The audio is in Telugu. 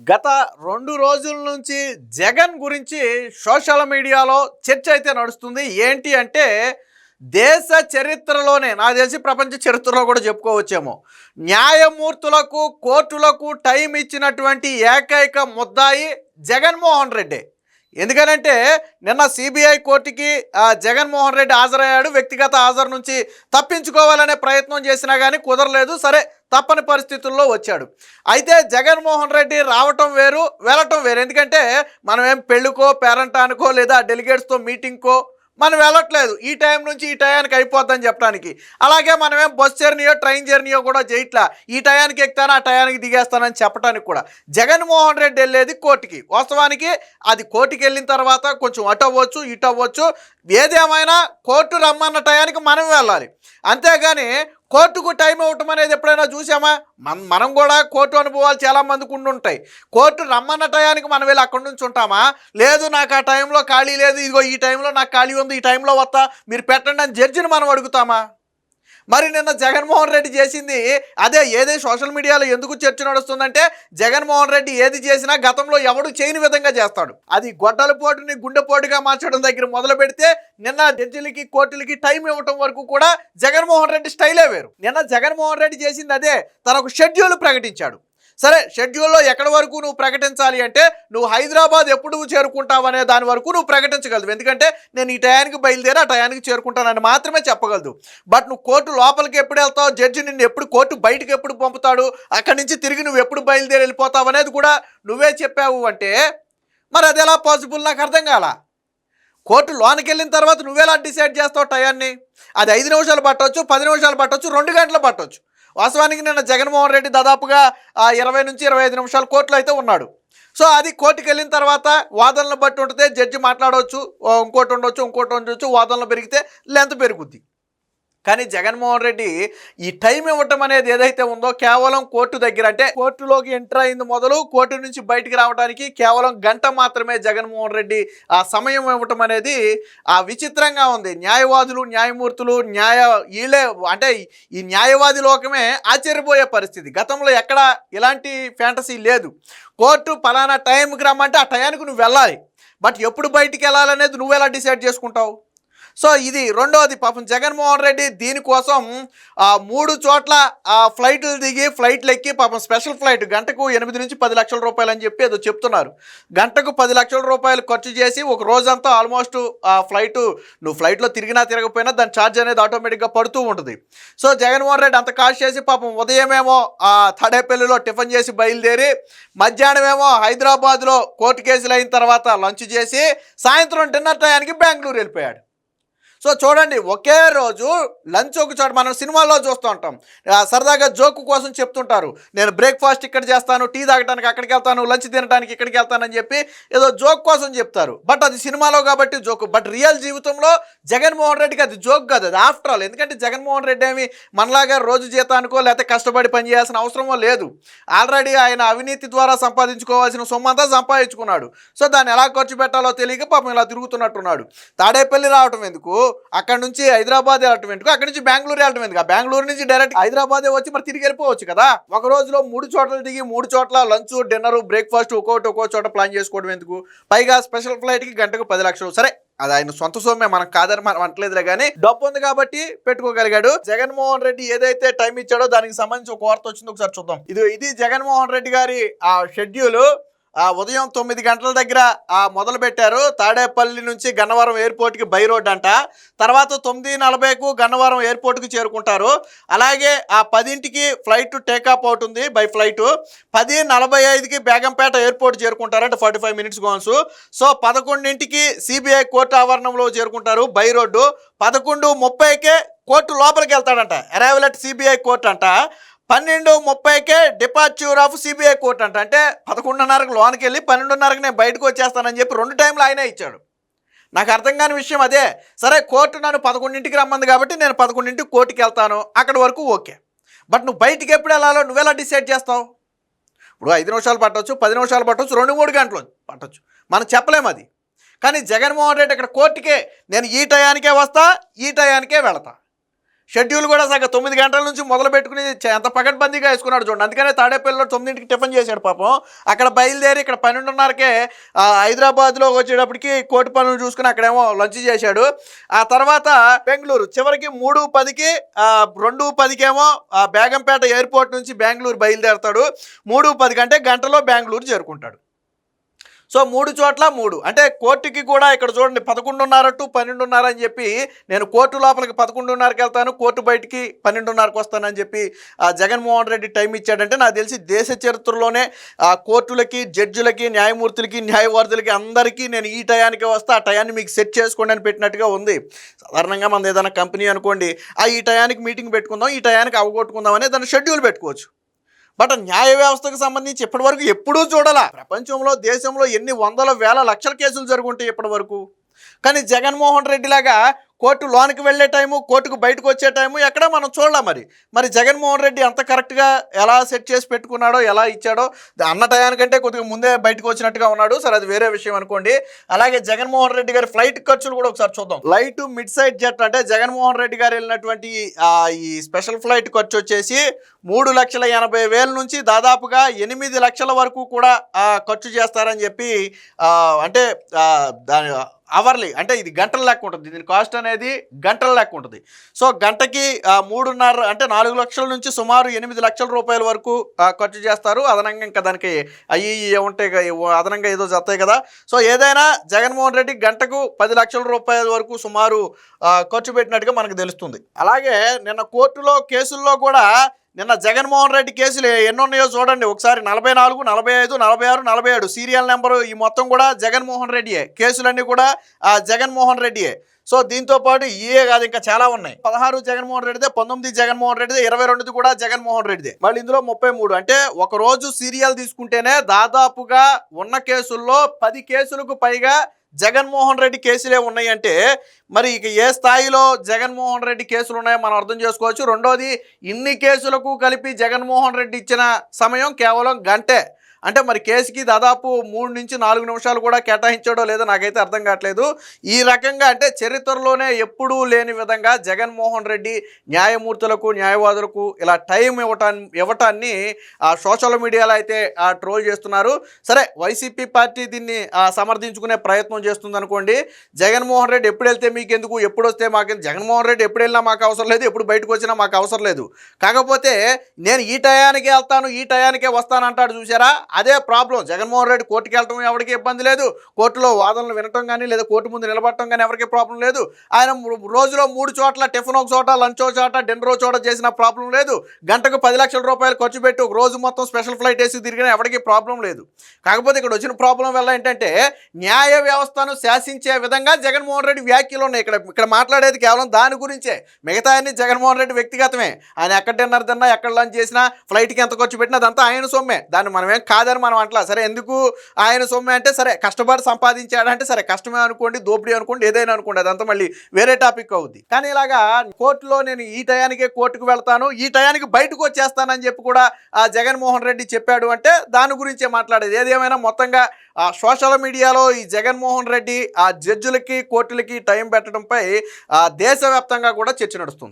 గత రెండు రోజుల నుంచి జగన్ గురించి సోషల్ మీడియాలో చర్చ అయితే నడుస్తుంది. ఏంటి అంటే దేశ చరిత్రలోనే నా తెలిసి ప్రపంచ చరిత్రలో కూడా చెప్పుకోవచ్చేమో న్యాయమూర్తులకు కోర్టులకు టైం ఇచ్చినటువంటి ఏకైక ముద్దాయి జగన్మోహన్ రెడ్డి. ఎందుకనంటే నిన్న సిబిఐ కోర్టుకి జగన్మోహన్ రెడ్డి హాజరయ్యాడు. వ్యక్తిగత హాజరు నుంచి తప్పించుకోవాలనే ప్రయత్నం చేసినా కానీ కుదరలేదు. సరే తప్పని పరిస్థితుల్లో వచ్చాడు. అయితే జగన్మోహన్ రెడ్డి రావటం వేరు వెళ్ళటం వేరు. ఎందుకంటే మనం ఏం పెళ్ళికో పేరెంటానికో లేదా డెలిగేట్స్తో మీటింగ్కో మనం వెళ్ళట్లేదు. ఈ టైం నుంచి ఈ టయానికి అయిపోద్దని చెప్పడానికి. అలాగే మనం ఏం బస్ జర్నీయో ట్రైన్ జర్నీయో కూడా చేయట్లా ఈ టయానికి ఎక్కుతాను ఆ టయానికి దిగేస్తానని చెప్పడానికి కూడా. జగన్మోహన్ రెడ్డి వెళ్ళేది కోర్టుకి వాస్తవానికి అది కోర్టుకి వెళ్ళిన తర్వాత కొంచెం అటు అవ్వచ్చు ఇటు అవ్వచ్చు. ఏదేమైనా కోర్టు రమ్మన్న టయానికి మనం వెళ్ళాలి. అంతేగాని కోర్టుకు టైం ఇవ్వటం అనేది ఎప్పుడైనా చూసామా? మన మనం కూడా కోర్టు అనుభవాలు చాలా మందికి ఉండి ఉంటాయి. కోర్టు రమ్మన్న టయానికి మనం వెళ్ళి అక్కడి నుంచి ఉంటామా? లేదు నాకు ఆ టైంలో ఖాళీ లేదు ఇదిగో ఈ టైంలో నాకు ఖాళీ ఉంది ఈ టైంలో వస్తా మీరు పెట్టండి అని జడ్జిని మనం అడుగుతామా? మరి నిన్న జగన్మోహన్ రెడ్డి చేసింది అదే ఏదే సోషల్ మీడియాలో ఎందుకు చర్చ నడుస్తుందంటే జగన్మోహన్ రెడ్డి ఏది చేసినా గతంలో ఎవడు చేయని విధంగా చేస్తాడు. అది గొడ్డల పోటుని గుండెపోటుగా మార్చడం దగ్గర మొదలు పెడితే నిన్న జడ్జిలకి కోర్టులకి టైం ఇవ్వటం వరకు కూడా జగన్మోహన్ రెడ్డి స్టైలే వేరు. నిన్న జగన్మోహన్ రెడ్డి చేసింది అదే తనకు షెడ్యూల్ ప్రకటించాడు. సరే షెడ్యూల్లో ఎక్కడి వరకు నువ్వు ప్రకటించాలి అంటే నువ్వు హైదరాబాద్ ఎప్పుడు చేరుకుంటావు అనే దాని వరకు నువ్వు ప్రకటించగలదు ఎందుకంటే నేను ఈ టయానికి బయలుదేరి ఆ టయానికి చేరుకుంటానని మాత్రమే చెప్పగలదు. బట్ నువ్వు కోర్టు లోపలికి ఎప్పుడు వెళ్తావు? జడ్జి నిన్ను ఎప్పుడు కోర్టు బయటకు ఎప్పుడు పంపుతాడు? అక్కడి నుంచి తిరిగి నువ్వు ఎప్పుడు బయలుదేరి వెళ్ళిపోతావు అనేది కూడా నువ్వే చెప్పావు అంటే మరి అది ఎలా పాసిబుల్ నాకు అర్థం కాలా? కోర్టు లోనికి వెళ్ళిన తర్వాత నువ్వెలా డిసైడ్ చేస్తావు టయాన్ని? అది ఐదు నిమిషాలు పట్టవచ్చు పది నిమిషాలు పట్టవచ్చు రెండు గంటలు పట్టవచ్చు. వాస్తవానికి నిన్న జగన్మోహన్ రెడ్డి దాదాపుగా ఇరవై నుంచి ఇరవై ఐదు నిమిషాలు కోర్టులో అయితే ఉన్నాడు. సో అది కోర్టుకు వెళ్ళిన తర్వాత వాదనలు బట్టి ఉంటుంది జడ్జి మాట్లాడవచ్చు ఇంకోటి ఉండొచ్చు ఇంకోటి ఉండొచ్చు వాదనలు పెరిగితే లెంత్ పెరుగుద్ది. కానీ జగన్మోహన్ రెడ్డి ఈ టైం ఇవ్వటం అనేది ఏదైతే ఉందో కేవలం కోర్టు దగ్గర అంటే కోర్టులోకి ఎంటర్ అయింది మొదలు కోర్టు నుంచి బయటికి రావడానికి కేవలం గంట మాత్రమే జగన్మోహన్ రెడ్డి ఆ సమయం ఇవ్వటం అనేది ఆ విచిత్రంగా ఉంది. న్యాయవాదులు న్యాయమూర్తులు న్యాయ వీళ్ళే అంటే ఈ న్యాయవాది లోకమే ఆశ్చర్యపోయే పరిస్థితి. గతంలో ఎక్కడ ఇలాంటి ఫ్యాంటసీ లేదు. కోర్టు పలానా టైంకి రమ్మంటే ఆ టయానికి నువ్వు వెళ్ళాలి. బట్ ఎప్పుడు బయటికి వెళ్ళాలనేది నువ్వు ఎలా డిసైడ్ చేసుకుంటావు? సో ఇది రెండవది పాపం జగన్మోహన్ రెడ్డి దీనికోసం ఆ, మూడు చోట్ల ఆ, ఫ్లైట్లు దిగి ఫ్లైట్లు ఎక్కి పాపం స్పెషల్ ఫ్లైట్ గంటకు ఎనిమిది నుంచి పది లక్షల రూపాయలు అని చెప్పి ఏదో చెప్తున్నారు. గంటకు పది లక్షల రూపాయలు ఖర్చు చేసి ఒక రోజంతా ఆల్మోస్ట్ ఆ ఫ్లైట్ నువ్వు ఫ్లైట్లో తిరిగినా తిరగకపోయినా దాని ఛార్జ్ అనేది ఆటోమేటిక్గా పడుతూ ఉంటుంది. సో జగన్మోహన్ రెడ్డి అంత కాస్ట్ చేసి పాపం ఉదయమేమో ఆ తడేపల్లిలో టిఫిన్ చేసి బయలుదేరి మధ్యాహ్నమేమో హైదరాబాద్లో కోర్టు కేసులు అయిన తర్వాత లంచ్ చేసి సాయంత్రం డిన్నర్ టయానికి బెంగళూరు వెళ్ళిపోయాడు. సో చూడండి ఒకే రోజు లంచ్ ఒక చోట మనం సినిమాల్లో చూస్తూ ఉంటాం. సరదాగా జోకు కోసం చెప్తుంటారు. నేను బ్రేక్ఫాస్ట్ ఇక్కడ చేస్తాను టీ తాగడానికి అక్కడికి వెళ్తాను లంచ్ తినడానికి ఇక్కడికి వెళ్తానని చెప్పి ఏదో జోక్ కోసం చెప్తారు. బట్ అది సినిమాలో కాబట్టి జోక్. బట్ రియల్ జీవితంలో జగన్మోహన్ రెడ్డికి అది జోక్ కాదు అది ఆఫ్టర్ ఆల్. ఎందుకంటే జగన్మోహన్ రెడ్డి ఏమి మనలాగా రోజు జీతానికో లేకపోతే కష్టపడి పనిచేయాల్సిన అవసరమో లేదు. ఆల్రెడీ ఆయన అవినీతి ద్వారా సంపాదించుకోవాల్సిన సొమ్ము అంతా సంపాదించుకున్నాడు. సో దాన్ని ఎలా ఖర్చు పెట్టాలో తెలియక పాపం ఇలా తిరుగుతున్నట్టున్నాడు. తాడేపల్లి రావటం ఎందుకు? అక్కడ నుంచి హైదరాబాద్ వెళ్ళటం అక్కడ నుంచి బెంగళూరు వెళ్ళటం బెంగళూరు నుంచి డైరెక్ట్ హైదరాబాదే వచ్చి మరి తిరిగి వెళ్ళిపోవచ్చు కదా? ఒక రోజులో మూడు చోట్ల దిగి మూడు చోట్ల లంచ్ డిన్నర్ బ్రేక్ఫాస్ట్ ఒక్కొక్కటి ఒక్కో చోట ప్లాన్ చేసుకోవడం ఎందుకు? పైగా స్పెషల్ ఫ్లైట్కి గంటకు పది లక్షలు. సరే అది ఆయన సొంత సొమ్మే మనకు కాదని మనం అంటలేదులే కానీ డబ్బు ఉంది కాబట్టి పెట్టుకోగలిగాడు. జగన్మోహన్ రెడ్డి ఏదైతే టైం ఇచ్చాడో దానికి సంబంధించి ఒక వార్త వచ్చింది ఒకసారి చూద్దాం. ఇది ఇది జగన్మోహన్ రెడ్డి గారి ఆ షెడ్యూల్. ఆ ఉదయం తొమ్మిది గంటల దగ్గర ఆ మొదలు పెట్టారు. తాడేపల్లి నుంచి గన్నవరం ఎయిర్పోర్ట్కి బై రోడ్ అంట. తర్వాత తొమ్మిది నలభైకు గన్నవరం ఎయిర్పోర్ట్కి చేరుకుంటారు. అలాగే ఆ పదింటికి ఫ్లైట్ టేకాప్ అవుతుంది బై ఫ్లైట్. పది నలభై ఐదుకి బేగంపేట ఎయిర్పోర్ట్ చేరుకుంటారు అంటే ఫార్టీ ఫైవ్ మినిట్స్ గోన్స్. సో పదకొండింటికి సిబిఐ కోర్టు ఆవరణంలో చేరుకుంటారు బై రోడ్డు. పదకొండు ముప్పైకే కోర్టు లోపలికి వెళ్తాడంట. అరైవల్ అట్ సిబిఐ కోర్టు అంట. పన్నెండు ముప్పైకే డిపార్చ్యూర్ ఆఫ్ సిబిఐ కోర్ట్ అంట. అంటే పదకొండున్నరకు లోనికి వెళ్ళి పన్నెండున్నరకు నేను బయటకు వచ్చేస్తానని చెప్పి రెండు టైంలు ఆయనే ఇచ్చాడు. నాకు అర్థం కాని విషయం అదే. సరే కోర్టు నన్ను పదకొండింటికి రమ్మంది కాబట్టి నేను పదకొండింటికి కోర్టుకి వెళ్తాను. అక్కడి వరకు ఓకే. బట్ నువ్వు బయటికి ఎప్పుడు వెళ్ళాలో నువ్వెలా డిసైడ్ చేస్తావు? ఇప్పుడు ఐదు నిమిషాలు పట్టవచ్చు పది నిమిషాలు పట్టవచ్చు రెండు మూడు గంటలు పట్టవచ్చు మనం చెప్పలేము అది. కానీ జగన్మోహన్ రెడ్డి ఇక్కడ కోర్టుకే నేను ఈ టయానికే వస్తా ఈ టయానికే వెళతా. షెడ్యూల్ కూడా సగం తొమ్మిది గంటల నుంచి మొదలు పెట్టుకుని ఎంత పకడ్బందీగా వేసుకున్నాడు చూడండి అందుకనే తాడేపల్లిలో తొమ్మిదింటికి టిఫిన్ చేశాడు పాపం. అక్కడ బయలుదేరి ఇక్కడ పన్నెండున్నరకే హైదరాబాద్లో వచ్చేటప్పటికి కోటి పనులు చూసుకుని అక్కడేమో లంచ్ చేశాడు. ఆ తర్వాత బెంగళూరు చివరికి మూడు పదికి రెండు పదికేమో ఆ, బేగంపేట ఎయిర్పోర్ట్ నుంచి బెంగళూరు బయలుదేరతాడు. మూడు పది కంటే గంటలో బెంగళూరు చేరుకుంటాడు. సో మూడు చోట్ల మూడు. అంటే కోర్టుకి కూడా ఇక్కడ చూడండి పదకొండున్నర టు పన్నెండున్నర అని చెప్పి నేను కోర్టు లోపలికి పదకొండున్నరకి వెళ్తాను కోర్టు బయటికి పన్నెండున్నరకు వస్తానని చెప్పి ఆ జగన్మోహన్ రెడ్డి టైం ఇచ్చాడంటే నాకు తెలిసి దేశ చరిత్రలోనే ఆ కోర్టులకి జడ్జులకి న్యాయమూర్తులకి న్యాయవాదులకి అందరికీ నేను ఈ టయానికి వస్తే ఆ టయాన్ని మీకు సెట్ చేసుకోండి అని పెట్టినట్టుగా ఉంది. సాధారణంగా మనది ఏదైనా కంపెనీ అనుకోండి ఆ ఈ టయానికి మీటింగ్ పెట్టుకుందాం ఈ టయానికి అవగొట్టుకుందాం అనే దాని షెడ్యూల్ పెట్టుకోవచ్చు. బట్ న్యాయ వ్యవస్థకు సంబంధించి ఇప్పటి వరకు ఎప్పుడూ చూడాల. ప్రపంచంలో దేశంలో ఎన్ని వందల వేల లక్షల కేసులు జరుగుంటాయి ఇప్పటివరకు కానీ జగన్మోహన్ రెడ్డి లాగా కోర్టు లోనికి వెళ్ళే టైము కోర్టుకు బయటకు వచ్చే టైము ఎక్కడ మనం చూడలే మరి. మరి జగన్మోహన్ రెడ్డి అంత కరెక్ట్గా ఎలా సెట్ చేసి పెట్టుకున్నాడో ఎలా ఇచ్చాడో అన్న టయానికంటే కొద్దిగా ముందే బయటకు వచ్చినట్టుగా ఉన్నాడు. సరే అది వేరే విషయం అనుకోండి. అలాగే జగన్మోహన్ రెడ్డి గారి ఫ్లైట్ ఖర్చులు కూడా ఒకసారి చూద్దాం. ఫ్లైట్ మిడ్ సైడ్ జెట్ అంటే జగన్మోహన్ రెడ్డి గారు వెళ్ళినటువంటి ఈ స్పెషల్ ఫ్లైట్ ఖర్చు వచ్చేసి మూడు లక్షల ఎనభై వేల నుంచి దాదాపుగా ఎనిమిది లక్షల వరకు కూడా ఖర్చు చేస్తారని చెప్పి అంటే దాని అవర్లీ అంటే ఇది గంటల లెక్క ఉంటుంది. దీని కాస్ట్ అనేది గంటల లెక్క ఉంటుంది. సో గంటకి మూడున్నర అంటే నాలుగు లక్షల నుంచి సుమారు ఎనిమిది లక్షల రూపాయల వరకు ఖర్చు చేస్తారు. అదనంగా ఇంకా దానికి అయ్యి ఇయ్యి ఉంటాయి అదనంగా ఏదో చేస్తాయి కదా. సో ఏదైనా జగన్మోహన్ రెడ్డి గంటకు పది లక్షల రూపాయల వరకు సుమారు ఖర్చు పెట్టినట్టుగా మనకు తెలుస్తుంది. అలాగే నిన్న కోర్టులో కేసుల్లో కూడా నిన్న జగన్మోహన్ రెడ్డి కేసులు ఎన్ని ఉన్నాయో చూడండి. ఒకసారి నలభై నాలుగు నలభై ఐదు నలభై ఆరు నలభై ఏడు సీరియల్ నెంబరు ఈ మొత్తం కూడా జగన్మోహన్ రెడ్డియే. కేసులన్నీ కూడా ఆ జగన్మోహన్ రెడ్డియే. సో దీంతో పాటు ఇయే కాదు ఇంకా చాలా ఉన్నాయి. పదహారు జగన్మోహన్ రెడ్డిదే పంతొమ్మిది జగన్మోహన్ రెడ్డిదే ఇరవై రెండుది కూడా జగన్మోహన్ రెడ్డిదే. మళ్ళీ ఇందులో ముప్పై మూడు. అంటే ఒక రోజు సీరియల్ తీసుకుంటేనే దాదాపుగా ఉన్న కేసుల్లో పది కేసులకు పైగా జగన్మోహన్ రెడ్డి కేసులే ఉన్నాయంటే మరి ఇక ఏ స్థాయిలో జగన్మోహన్ రెడ్డి కేసులు ఉన్నాయో మనం అర్థం చేసుకోవచ్చు. రెండోది ఇన్ని కేసులకు కలిపి జగన్మోహన్ రెడ్డి ఇచ్చిన సమయం కేవలం గంటే. అంటే మరి కేసుకి దాదాపు మూడు నుంచి నాలుగు నిమిషాలు కూడా కేటాయించాడో లేదో నాకైతే అర్థం కావట్లేదు. ఈ రకంగా అంటే చరిత్రలోనే ఎప్పుడూ లేని విధంగా జగన్మోహన్ రెడ్డి న్యాయమూర్తులకు న్యాయవాదులకు ఇలా టైం ఇవ్వటాన్ని ఇవ్వటాన్ని ఆ సోషల్ మీడియాలో అయితే ఆ ట్రోల్ చేస్తున్నారు. సరే వైసీపీ పార్టీ దీన్ని సమర్థించుకునే ప్రయత్నం చేస్తుంది అనుకోండి జగన్మోహన్ రెడ్డి ఎప్పుడు వెళ్తే మీకు ఎందుకు ఎప్పుడు వస్తే మాకు జగన్మోహన్ రెడ్డి ఎప్పుడు వెళ్ళినా మాకు అవసరం లేదు ఎప్పుడు బయటకు వచ్చినా మాకు అవసరం లేదు. కాకపోతే నేను ఈ టయానికి వెళ్తాను ఈ టయానికే వస్తాను అంటాడు చూసారా అదే ప్రాబ్లం. జగన్మోహన్ రెడ్డి కోర్టుకి వెళ్ళటం ఎవరికి ఇబ్బంది లేదు. కోర్టులో వాదనలు వినటం కానీ లేదా కోర్టు ముందు నిలబడటం కానీ ఎవరికి ప్రాబ్లం లేదు. ఆయన రోజులో మూడు చోట్ల టిఫిన్ ఒక చోట లంచ్ ఒక చోట డిన్నర్ ఒక చోట చేసిన ప్రాబ్లం లేదు. గంటకు పది లక్షల రూపాయలు ఖర్చు పెట్టి ఒక రోజు మొత్తం స్పెషల్ ఫ్లైట్ వేసి తిరిగినా ఎవరికి ప్రాబ్లం లేదు. కాకపోతే ఇక్కడ వచ్చిన ప్రాబ్లం వల్ల ఏంటంటే న్యాయ వ్యవస్థను శాసించే విధంగా జగన్మోహన్ రెడ్డి వ్యాఖ్యలు ఉన్నాయి. ఇక్కడ ఇక్కడ మాట్లాడేది కేవలం దాని గురించే. మిగతా అన్ని జగన్మోహన్ రెడ్డి వ్యక్తిగతమే. ఆయన ఎక్కడ డిన్నర్ తిన్నా ఎక్కడ లంచ్ చేసినా ఫ్లైట్కి ఎంత ఖర్చు పెట్టినా అదంతా ఆయన సొమ్మే. దాన్ని మనమేం కాదని మనం అంటలా. సరే ఎందుకు ఆయన సొమ్మే అంటే సరే కష్టపడి సంపాదించాడంటే సరే కష్టమే అనుకోండి దోపిడీ అనుకోండి ఏదైనా అనుకోండి అదంతా మళ్ళీ వేరే టాపిక్ అవుద్ది. కానీ ఇలాగా కోర్టులో నేను ఈ టయానికే కోర్టుకు వెళ్తాను ఈ టయానికి బయటకు వచ్చేస్తానని చెప్పి కూడా ఆ జగన్మోహన్ రెడ్డి చెప్పాడు అంటే దాని గురించే మాట్లాడేది. ఏదేమైనా మొత్తంగా ఆ సోషల్ మీడియాలో ఈ జగన్మోహన్ రెడ్డి ఆ జడ్జులకి కోర్టులకి టైం పెట్టడంపై ఆ దేశవ్యాప్తంగా కూడా చర్చ నడుస్తుంది.